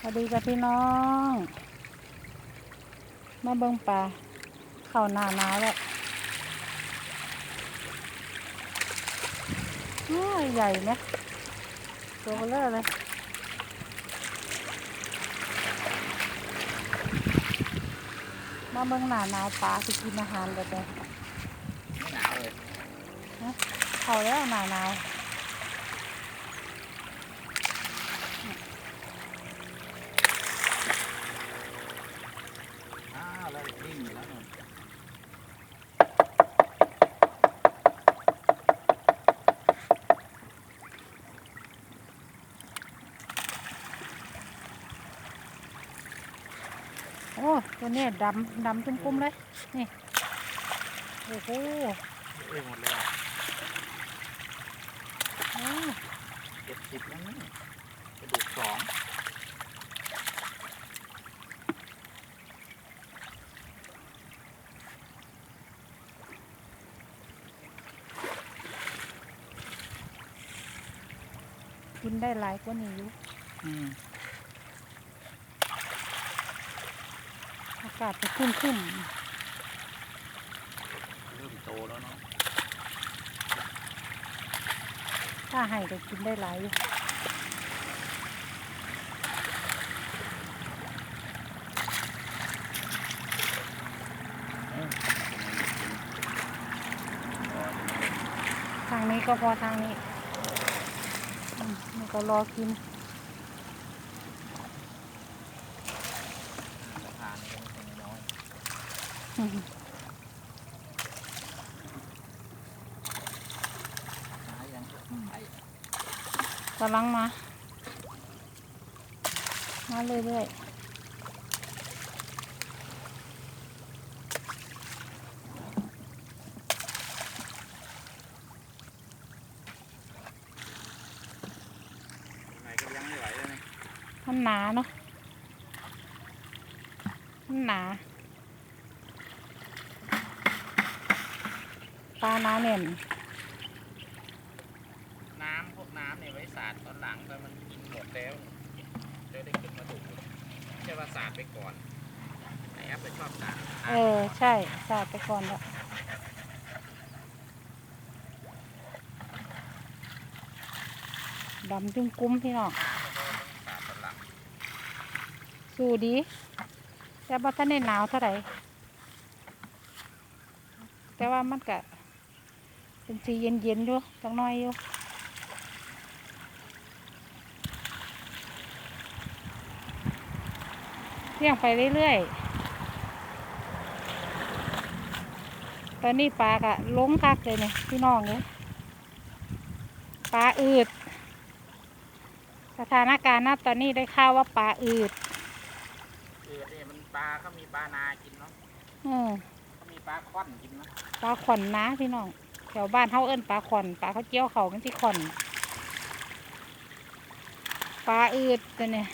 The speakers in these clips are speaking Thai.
สวัสดีจ้ะพี่น้อง มาเบิ่งปลาเข้าหน้าหนาวแล้วโอ้ยใหญ่ไหมตัวเบลอเลยมาเบิ่งหน้าหนาวปลาจะกินอาหารแบบไหนไม่หนาวเลยเข้าแล้วหน้าหนาว อ้าวแล้วนิ่งอยู่แล้วนู่น โอ้ ตัวนี้ดำดำจุ่มกุ้มเลย นี่ โอ้โหเองหมดเลยเจ็ดสิบแล้วนี่กระดูกสองกินได้หลายกว่านี้อยู่อืม อา กาศจะขึ้นขึ้นเริ่มโตแล้วเนาะถ้าให้ก็กินได้หลายอยู่เอ้ยทางนี้ก็พอทางนี้อืมนี่ก็รอกิน สะพานนี่ก็ไม่ใช่น้อย อืม หายังไอ้ กำลังมา มาเรื่อยไหนก็ยังไม่ไหวเลยนี่ๆมันหนาเนาะมันหนา ปลาหนาเน่นน้ำพวกน้ำเนี่ยไว้สาดตอนหลังแต่มันกินหมดแล้วจะได้ขึ้นมาดูไม่ใช่ว่าสาดไปก่อนไอ้แอปไปชอบสาดเออ ใช่สาดไปก่อนแล้วดำจุ้มกุ้มพี่น้องสาดตอนหลังสู้ดี แต่บ่ทันได้หนาวเท่าไหร่แต่ว่ามันก็ เป็นสีเย็นๆอยู่จังน้อยอยู่เลี้ยงไปเรื่อยๆ ตอนนี้ปลากะลงคักเลยเนี่ยพี่น้องเนี่ยปลาอืด สถานการณ์ณตอนนี้ได้ข่าวว่าปลาอืดเออเนี่ยมันปลาเขามีปลานากินเนาะอืมเขามีปลาค่อนกินนะปลาขวัญนะพี่น้องแถ วบ้านเฮาเอิ้นปลาขวัญปลาเขาเจียวเขามันที่ขวัญปลาอืดตัวเนี่ย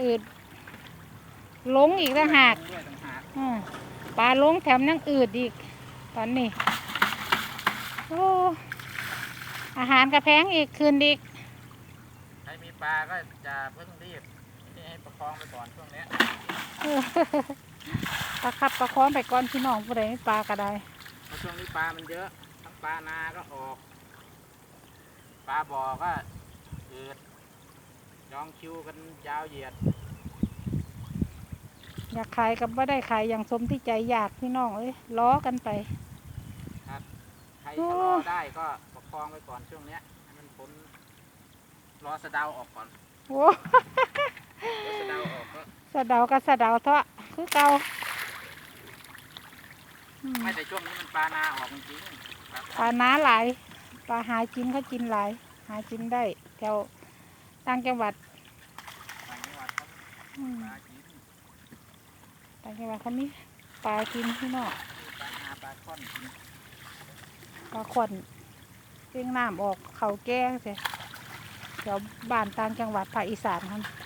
อืดลงอีกต่างหากด้วยต่างหากอืมปลาลงแถมยังอืดอีก ตอนนี้โอ้อาหารกระแพงอีกคืนอีกใครมีปลาก็จะเพิ่งรีบนี่ให้ประคองไปก่อนช่วงเนี้ยเออ ประคับประคองไปก่อนพี่น้องผู้ใดมีปลาก็ได้เพราะช่วงนี้ปลามันเยอะ ทั้งปลานาก็ออก ปลาบ่อก็เอืดจองคิวกันยาวเหยียด อยากขายกับว่าได้ขายอย่างสมที่ใจอยากพี่น้องเอ้ยล้อกันไป ใครโอ้ชะลอได้ก็ประคองไปก่อนช่วงเนี้ยให้มันพ้นรอสะเดาออกก่อนโอ้ รอสะเดาออกก็สะเดากับสะเดาเถอะ คือเก่าอืมไม่แต่ช่วงนี้มันปลานาออกจริงๆปลาปลาน้าหลายปลาหากินเขากินหลาย หากินได้แถวต่างจังหวัดต่างจังหวัดเขาอืมปลากินต่างจังหวัดเขามีปลากินพี่น้องมีปลานาปลาค่อนกินปลาขวัญเรียงน้ำออกเขาแก้งเสียแถวบ้านต่างจังหวัดภาคอีสานครับ